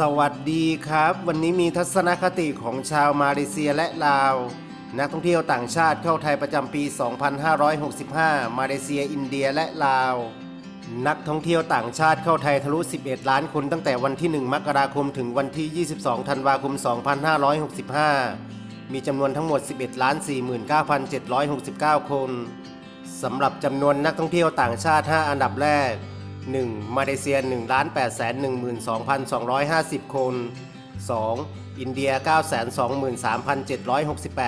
สวัสดีครับ วันนี้มีทัศนคติของชาวมาเลเซียและลาว นักท่องเที่ยวต่างชาติเข้าไทยประจำปี 2565 มาเลเซียอินเดียและลาว นักท่องเที่ยวต่างชาติเข้าไทยทะลุ 11 ล้านคนตั้งแต่วันที่ 1 มกราคมถึงวันที่ 22 ธันวาคม 2565 มีจำนวนทั้งหมด 11 ล้าน 49,769 คนสำหรับจำนวนนักท่องเที่ยวต่างชาติ 5 อันดับแรก 1. มาเลเซีย1 8 1 2 2 5 0 คน 2. อินเดีย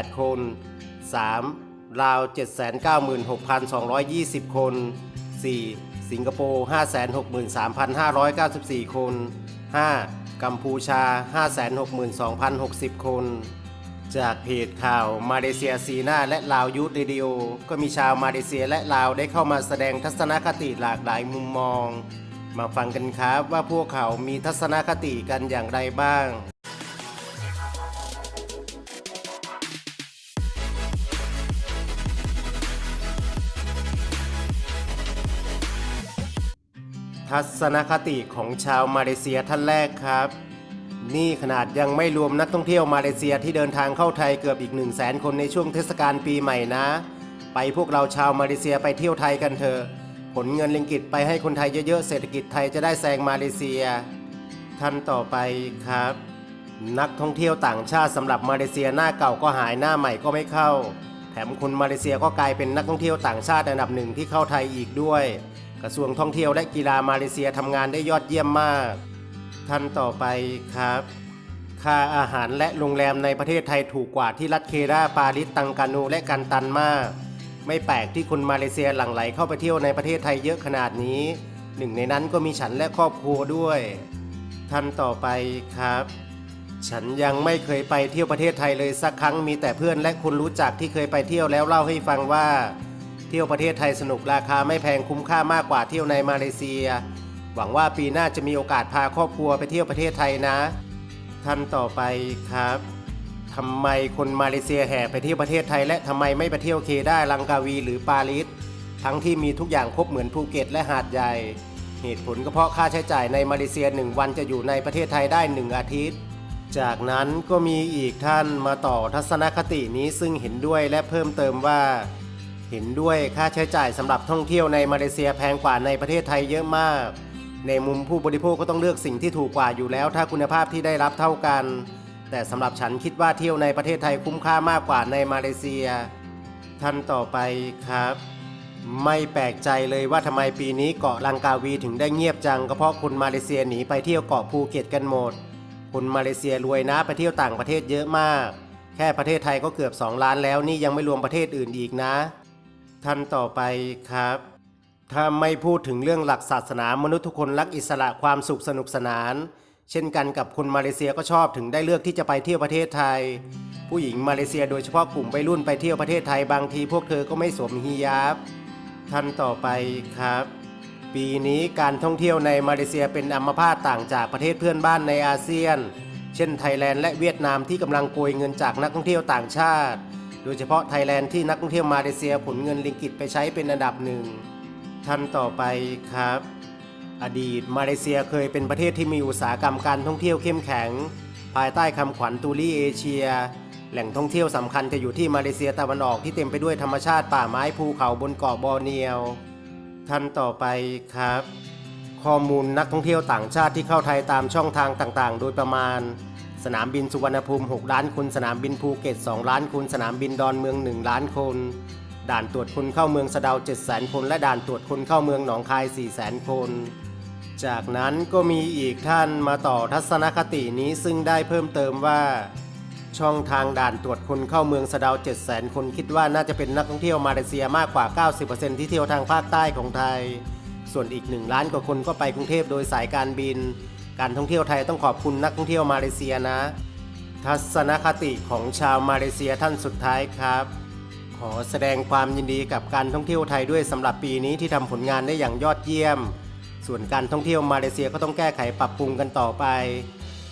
923,768 คน 3. ลาว 796,220 คน 4. สิงคโปร์ 563,594 คน 5. กัมพูชา 562,060 คน จากเพจข่าวมาเลเซียซีนาและลาวยูทเรดิโอก็มีชาวมาเลเซียและลาวได้เข้ามาแสดงทัศนคติหลากหลายมุมมอง มาฟังกันครับว่าพวกเขามีทัศนคติกันอย่างไรบ้าง ทัศนคติของชาวมาเลเซียท่านแรกครับ นี่ขนาดยังไม่รวมนักท่องเที่ยวมาเลเซียที่เดินทางเข้าไทยเกือบอีก1 0 0 0 0แสนคนในช่วงเทศกาลปีใหม่นะ ไปพวกเราชาวมาเลเซียไปเที่ยวไทยกันเถอะผลเงินลิงกิตไปให้คนไทยเยอะๆเศรษฐกิจไทยจะได้แซงมาเลเซียท่านต่อไปครับ นักท่องเที่ยวต่างชาติสำหรับมาเลเซียหน้าเก่าก็หายหน้าใหม่ก็ไม่เข้า แถมคนมาเลเซียก็กลายเป็นนักท่องเที่ยวต่างชาติอันดับหนึ่งที่เข้าไทยอีกด้วย กระทรวงท่องเที่ยวและกีฬามาเลเซียทำงานได้ยอดเยี่ยมมาก ท่านต่อไปครับ ค่าอาหารและโรงแรมในประเทศไทยถูกกว่าที่รัฐเคราปาริสตังกานูและกันตันมาก ไม่แปลกที่คนมาเลเซียหลั่งไหลเข้าไปเที่ยวในประเทศไทยเยอะขนาดนี้ หนึ่งในนั้นก็มีฉันและครอบครัวด้วย ท่านต่อไปครับ ฉันยังไม่เคยไปเที่ยวประเทศไทยเลยสักครั้งมีแต่เพื่อนและคนรู้จักที่เคยไปเที่ยวแล้วเล่าให้ฟังว่า เที่ยวประเทศไทยสนุกราคาไม่แพงคุ้มค่ามากกว่าเที่ยวในมาเลเซีย หวังว่าปีหน้าจะมีโอกาสพาครอบครัวไปเที่ยวประเทศไทยนะท่านต่อไปครับทำไมคนมาเลเซียแห่ไปเที่ยวประเทศไทย และทำไมไม่ไปเที่ยวเคดาลังกาวีหรือปารีสทั้งที่มีทุกอย่างครบเหมือนภูเก็ตและหาดใหญ่ เหตุผลก็เพราะค่าใช้จ่ายในมาเลเซียหนึ่งวันจะอยู่ในประเทศไทยได้หนึ่งอาทิตย์ จากนั้นก็มีอีกท่านมาต่อทัศนคตินี้ซึ่งเห็นด้วยและเพิ่มเติมว่า เห็นด้วยค่าใช้จ่ายสำหรับท่องเที่ยวในมาเลเซียแพงกว่าในประเทศไทยเยอะมาก ในมุมผู้บริโภคก็ต้องเลือกสิ่งที่ถูกกว่าอยู่แล้ว ถ้าคุณภาพที่ได้รับเท่ากัน แต่สำหรับฉันคิดว่าเที่ยวในประเทศไทยคุ้มค่ามากกว่าในมาเลเซีย ท่านต่อไปครับ ไม่แปลกใจเลยว่าทำไมปีนี้เกาะลังกาวีถึงได้เงียบจังก็เพราะคนมาเลเซียหนีไปเที่ยวเกาะภูเก็ตกันหมด คนมาเลเซียรวยนะไปเที่ยวต่างประเทศเยอะมาก แค่ประเทศไทยก็เกือบ 2 ล้านแล้วนี่ยังไม่รวมประเทศอื่นอีกนะ ท่านต่อไปครับ ถ้าไม่พูดถึงเรื่องหลักศาสนามนุษย์ทุกคนรักอิสระความสุขสนุกสนาน เช่นกันกับคนมาเลเซียก็ชอบถึงได้เลือกที่จะไปเที่ยวประเทศไทย ผู้หญิงมาเลเซียโดยเฉพาะกลุ่มวัยรุ่นไปเที่ยวประเทศไทยบางทีพวกเธอก็ไม่สวมฮิญาบท่านต่อไปครับ ปีนี้การท่องเที่ยวในมาเลเซียเป็นอัมพาตต่างจากประเทศเพื่อนบ้านในอาเซียน เช่นไทยแลนด์และเวียดนามที่กำลังโกยเงินจากนักท่องเที่ยวต่างชาติ โดยเฉพาะไทยแลนด์ที่นักท่องเที่ยวมาเลเซียผลเงินลิงกิตไปใช้เป็นอันดับหนึ่ง ท่านต่อไปครับ อดีตมาเลเซียเคยเป็นประเทศที่มีอุตสาหกรรมการท่องเที่ยวเข้มแข็ง ภายใต้คำขวัญตูรี่เอเชีย แหล่งท่องเที่ยวสำคัญจะอยู่ที่มาเลเซียตะวันออกที่เต็มไปด้วยธรรมชาติป่าไม้ภูเขาบนเกาะบอร์เนียว ท่านต่อไปครับ ข้อมูลนักท่องเที่ยวต่างชาติที่เข้าไทยตามช่องทางต่างๆ โดยประมาณ สนามบินสุวรรณภูมิ 6 ล้านคน สนามบินภูเก็ต 2 ล้านคน สนามบินดอนเมือง 1 ล้านคน ด่านตรวจคนเข้าเมืองสะเดา7 0 0 0 0คน และด่านตรวจคนเข้าเมืองหนองคาย4 0 0 0 0 0คน จากนั้นก็มีอีกท่านมาต่อทัศนคตินี้ซึ่งได้เพิ่มเติมว่า ช่องทางด่านตรวจคนเข้าเมืองสะเดา7 0 0 0 0คนคิดว่าน่าจะเป็นนักท่องเที่ยวมาเลเซียมากกว่า 90%ที่เที่ยวทางภาคใต้ของไทย ส่วนอีก1ล้านกว่าคนก็ไปกรุงเทพโดยสายการบิน การท่องเที่ยวไทยต้องขอบคุณนักท่องเที่ยวมาเลเซียนะ ทัศนคติของชาวมาเลเซียท่านสุดท้ายครับ ขอแสดงความยินดีกับการท่องเที่ยวไทยด้วยสำหรับปีนี้ที่ทำผลงานได้อย่างยอดเยี่ยม ส่วนการท่องเที่ยวมาเลเซียก็ต้องแก้ไขปรับปรุงกันต่อไป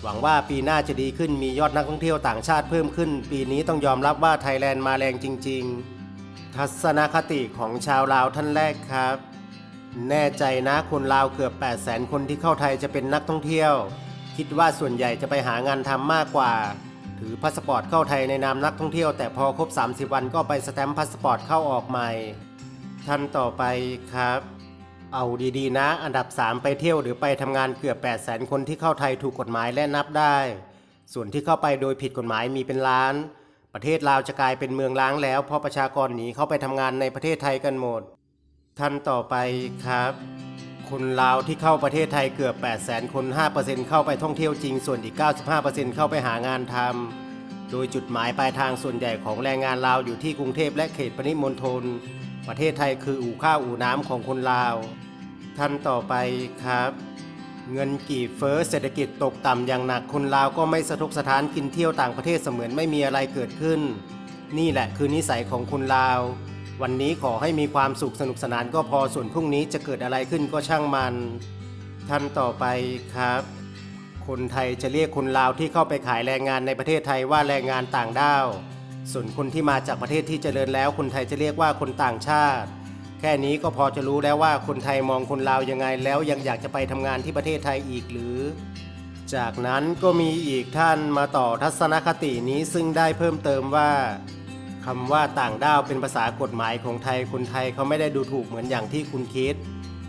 หวังว่าปีหน้าจะดีขึ้นมียอดนักท่องเที่ยวต่างชาติเพิ่มขึ้น ปีนี้ต้องยอมรับว่าไทยแลนด์มาแรงจริง ๆ ทัศนคติของชาวลาวท่านแรกครับ แน่ใจนะคนลาวเกือบ 8 0 0 0 0 0 คนที่เข้าไทยจะเป็นนักท่องเที่ยว คิดว่าส่วนใหญ่จะไปหางานทำมากกว่า ถือพาสปอร์ตเข้าไทยในนามนักท่องเที่ยวแต่พอครบ 30 วันก็ไปสแตมป์พาสปอร์ตเข้าออกใหม่ท่านต่อไปครับ เอาดีๆนะ อันดับ 3 ไปเที่ยวหรือไปทำงานเกือบ8 0 0 0 0 0 คนที่เข้าไทยถูกกฎหมายและนับได้ ส่วนที่เข้าไปโดยผิดกฎหมายมีเป็นล้าน ประเทศลาวจะกลายเป็นเมืองล้างแล้วเพราะประชากรหนีเข้าไปทำงานในประเทศไทยกันหมดท่านต่อไปครับ คนลาวที่เข้าประเทศไทยเกือบ 8 0 0 0 0 0 คน 5%เข้าไปท่องเที่ยวจริง ส่วนอีก 95%เข้าไปหางานทำ โดยจุดหมายปลายทางส่วนใหญ่ของแรงงานลาวอยู่ที่กรุงเทพและเขตปริมณฑล ประเทศไทยคืออู่ข้าวอู่น้ำของคนลาว ท่านต่อไปครับ เงินกี่เฟ้อเศรษฐกิจตกต่ำอย่างหนักคนลาวก็ไม่สะทกสถานกินเที่ยวต่างประเทศเสมือนไม่มีอะไรเกิดขึ้น นี่แหละคือนิสัยของคนลาว วันนี้ขอให้มีความสุขสนุกสนานก็พอส่วนพรุ่งนี้จะเกิดอะไรขึ้นก็ช่างมันท่านต่อไปครับ คนไทยจะเรียกคนลาวที่เข้าไปขายแรงงานในประเทศไทยว่าแรงงานต่างด้าว ส่วนคนที่มาจากประเทศที่เจริญแล้ว คนไทยจะเรียกว่าคนต่างชาติ แค่นี้ก็พอจะรู้แล้วว่าคนไทยมองคนลาวยังไงแล้วยังอยากจะไปทำงานที่ประเทศไทยอีกหรือ จากนั้นก็มีอีกท่านมาต่อทัศนคตินี้ซึ่งได้เพิ่มเติมว่า คำว่าต่างด้าวเป็นภาษากฎหมายของไทยคนไทยเขาไม่ได้ดูถูกเหมือนอย่างที่คุณคิด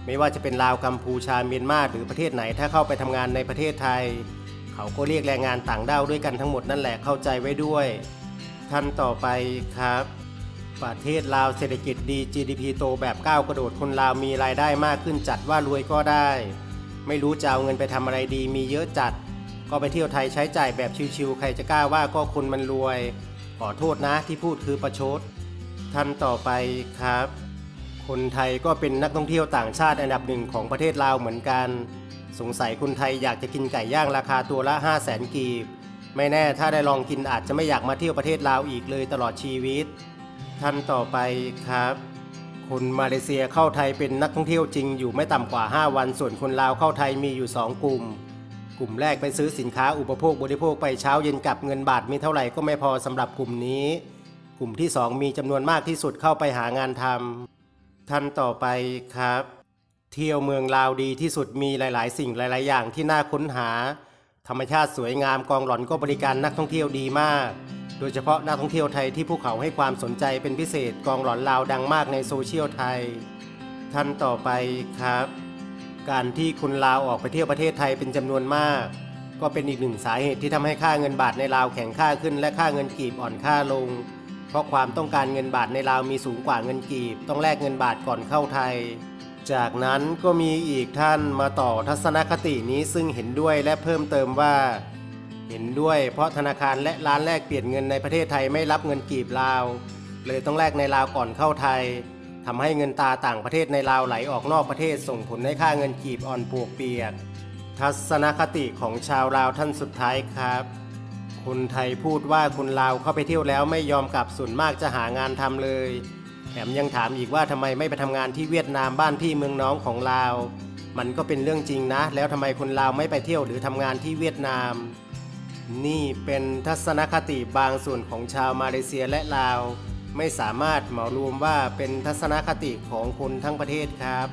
ไม่ว่าจะเป็นลาวกัมพูชาเมียนมาหรือประเทศไหนถ้าเข้าไปทำงานในประเทศไทย เขาก็เรียกแรงงานต่างด้าวด้วยกันทั้งหมดนั่นแหละเข้าใจไว้ด้วยท่านต่อไปครับ ประเทศลาวเศรษฐกิจดี GDP โตแบบก้าวกระโดดคนลาวมีรายได้มากขึ้นจัดว่ารวยก็ได้ ไม่รู้จะเอาเงินไปทำอะไรดีมีเยอะจัด ก็ไปเที่ยวไทยใช้จ่ายแบบชิวๆใครจะกล้าว่าก็คนมันรวย ขอโทษนะที่พูดคือประชดท่านต่อไปครับ คนไทยก็เป็นนักท่องเที่ยวต่างชาติอันดับหนึ่งของประเทศลาวเหมือนกัน สงสัยคนไทยอยากจะกินไก่ย่างราคาตัวละ 5 0 0แสนกีบ ไม่แน่ถ้าได้ลองกินอาจจะไม่อยากมาเที่ยวประเทศลาวอีกเลยตลอดชีวิต ท่านต่อไปครับ คนมาเลเซียเข้าไทยเป็นนักท่องเที่ยวจริงอยู่ไม่ต่ำกว่า 5 วัน ส่วนคนลาวเข้าไทยมีอยู่ 2 กลุ่ม กลุ่มแรกไปซื้อสินค้าอุปโภคบริโภคไปเช้าเย็นกลับเงินบาทมีเท่าไหร่ก็ไม่พอสำหรับกลุ่มนี้ กลุ่มที่ 2 มีจำนวนมากที่สุดเข้าไปหางานทำท่านต่อไปครับ เที่ยวเมืองลาวดีที่สุดมีหลาย ๆ สิ่งหลาย ๆ อย่างที่น่าค้นหา ธรรมชาติสวยงามกองหลอนก็บริการนักท่องเที่ยวดีมาก โดยเฉพาะนักท่องเที่ยวไทยที่ภูเขาให้ความสนใจเป็นพิเศษกองหลอนลาวดังมากในโซเชียลไทย ท่านต่อไปครับ การที่คนลาวออกไปเที่ยวประเทศไทยเป็นจำนวนมาก ก็เป็นอีกหนึ่งสาเหตุที่ทำให้ค่าเงินบาทในลาวแข็งค่าขึ้น และค่าเงินกีบอ่อนค่าลง เพราะความต้องการเงินบาทในลาวมีสูงกว่าเงินกีบ ต้องแลกเงินบาทก่อนเข้าไทย จากนั้นก็มีอีกท่านมาต่อทัศนคตินี้ซึ่งเห็นด้วยและเพิ่มเติมว่า เห็นด้วยเพราะธนาคารและร้านแลกเปลี่ยนเงินในประเทศไทยไม่รับเงินกีบลาว เลยต้องแลกในลาวก่อนเข้าไทย ทำให้เงินตาต่างประเทศในลาวไหลออกนอกประเทศส่งผลให้ค่าเงินกีบอ่อนปวกเปียก ทัศนคติของชาวลาวท่านสุดท้ายครับ คนไทยพูดว่าคนลาวเข้าไปเที่ยวแล้วไม่ยอมกลับส่วนมากจะหางานทำเลยแถมยังถามอีกว่าทำไมไม่ไปทำงานที่เวียดนามบ้านพี่เมืองน้องของลาว มันก็เป็นเรื่องจริงนะ แล้วทำไมคนลาวไม่ไปเที่ยวหรือทำงานที่เวียดนาม นี่เป็นทัศนคติบางส่วนของชาวมาเลเซียและลาว ไม่สามารถเหมารวมว่าเป็นทัศนคติของคนทั้งประเทศครับ